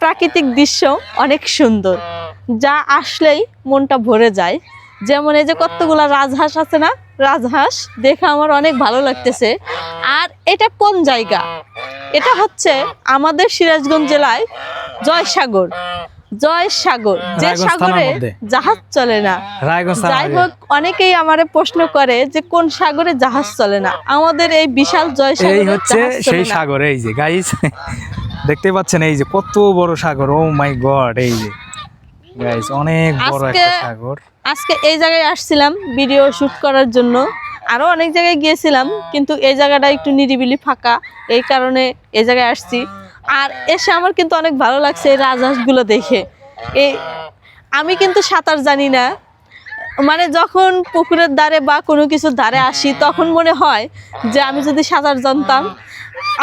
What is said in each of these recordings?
প্রাকৃতিক দৃশ্য অনেক সুন্দর। যা আসলেই মনটা ভরে যায়। যেমন এই যে কতগুলা রাজহাঁস আছে না? রাজহাঁস দেখে আমার অনেক ভালো লাগতেছে। আর এটা কোন জায়গা? এটা হচ্ছে আমাদের সিরাজগঞ্জ জেলায় জয়সাগর। জয়সাগর। যে সাগরে জাহাজ চলে না। যাই হোক অনেকেই আমারে প্রশ্ন করে যে কোন সাগরে জাহাজ চলে না? আমাদের এই বিশাল জয়সাগরে হচ্ছে সেই। সাগর এই যে গাইস দেখতে পাচ্ছেন এই যে কত বড় সাগর ও মাই গড এই যে। গাইস অনেক বড় একটা সাগর। আজকে এই জায়গায় আসছিলাম ভিডিও শুট করার জন্য। আরও অনেক জায়গায় গিয়েছিলাম কিন্তু এই জায়গাটা একটু নিরিবিলি ফাঁকা। এই কারণে এই জায়গায় আসছি। আর এসে আমার কিন্তু অনেক ভালো লাগছে এই রাজহাঁসগুলো দেখে। এই আমি কিন্তু সাঁতার জানি না মানে যখন পুকুরের ধারে বা কোনো কিছুর ধারে আসি তখন মনে হয় যে আমি যদি সাঁতার জানতাম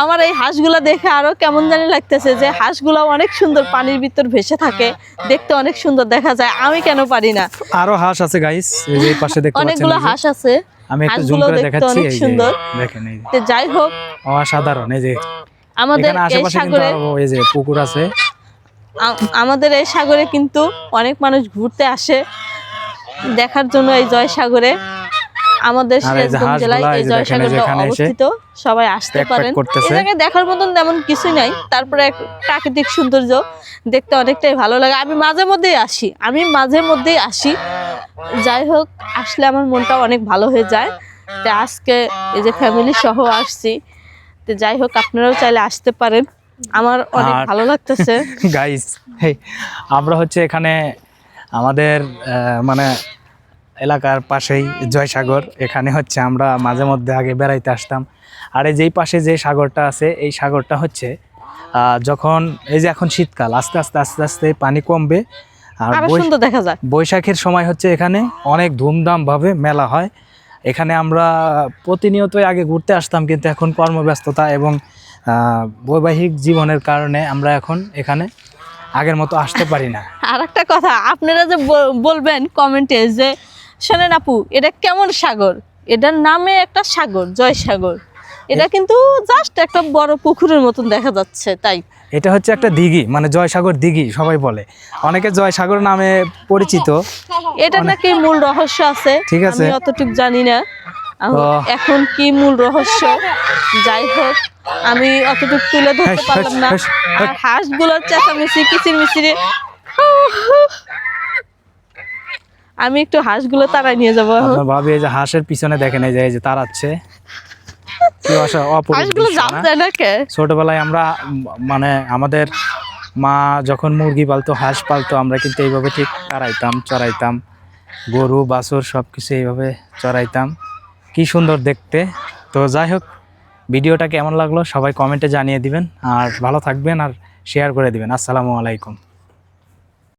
আমার এই হাঁসগুলো দেখে আরও কেমন জানি লাগতেছে যে হাঁসগুলো অনেক সুন্দর পানির ভিতর ভেসে থাকে দেখতে অনেক সুন্দর দেখা যায় আমি কেন পারি না? আরও হাঁস আছে গাইস এই পাশে দেখতে অনেকগুলো হাঁস আছে আমি একটু জুম করে দেখাচ্ছি অনেক এই সুন্দর। দেখেন এই যে। যাই হোক। অসাধারণ এই যে। আমাদের এই সাগরে এই যে পুকুর আছে। আমাদের এই সাগরে কিন্তু অনেক মানুষ ঘুরতে আসে। দেখার জন্য এই জয়সাগরে আমাদের সিরাজগঞ্জ জেলায় এই জয়সাগরটা অবস্থিত। সবাই আসতে পারেন। এই জায়গায় দেখার মতন তেমন কিছুই নাই। তারপরে এক প্রাকৃতিক সৌন্দর্য দেখতে অনেকটাই ভালো লাগে। আমি মাঝে মধ্যেই আসি। আমি মাঝে মধ্যেই আসি। যাই হোক আসলে আমার মনটা অনেক ভালো হয়ে যায়। তো আজকে এই যে ফ্যামিলি সহ আসছি। তো যাই হোক আপনারাও চাইলে আসতে পারেন। আমার অনেক ভালো লাগতেছে। গাইস আমরা হচ্ছে এখানে আমাদের মানে এলাকার পাশেই জয়সাগর। এখানে হচ্ছে আমরা মাঝে মধ্যে আগে বেড়াইতে আসতাম। আর এই যেই পাশে যে সাগরটা আছে এই সাগরটা হচ্ছে যখন এই যে এখন শীতকাল আস্তে আস্তে আস্তে আস্তে পানি কমবে আর দেখা যায় বৈশাখের সময় হচ্ছে এখানে অনেক ধুমধামভাবে মেলা হয়। এখানে আমরা প্রতিনিয়তই আগে ঘুরতে আসতাম কিন্তু এখন কর্মব্যস্ততা এবং বৈবাহিক জীবনের কারণে আমরা এখন এখানে আগের মতো আসতে পারি না। আর একটা কথা আপনারা যে বলবেন কমেন্টে যে শোনেন আপু এটা কেমন সাগর? এটার নামে একটা সাগর জয় সাগর এটা কিন্তু জাস্ট একটা বড় পুকুরের মতন দেখা যাচ্ছে তাই। এটা হচ্ছে একটা দিঘি মানে জয়সাগর দিঘি সবাই বলে। অনেকে জয়সাগর নামে পরিচিত। এটা নাকি মূল রহস্য আছে? ঠিক আছে। আমি অতটুক জানি না। এখন কি মূল রহস্য? যাই হোক আমি অতটুক তুলে ধরতে পারলাম না। হাস, হাস, আর হাঁসগুলোর চেঁচামেচি কিচির মিচিরে আমি একটু হাঁসগুলো তাড়াই নিয়ে যাব ভাবি এই যে হাঁসের পিছনে দেখেন এই যে এই যে কে? ছোটবেলায় আমরা মানে আমাদের মা যখন মুরগি পালতো হাঁস পালতো আমরা কিন্তু এইভাবে ঠিক চড়াইতাম চড়াইতাম। গরু বাছুর সব কিছু এইভাবে চড়াইতাম। কি সুন্দর দেখতে। তো যাই হোক, ভিডিওটা কেমন লাগল সবাই কমেন্টে জানিয়ে দিবেন। আর ভালো থাকবেন আর শেয়ার করে দিবেন। আসসালামু আলাইকুম।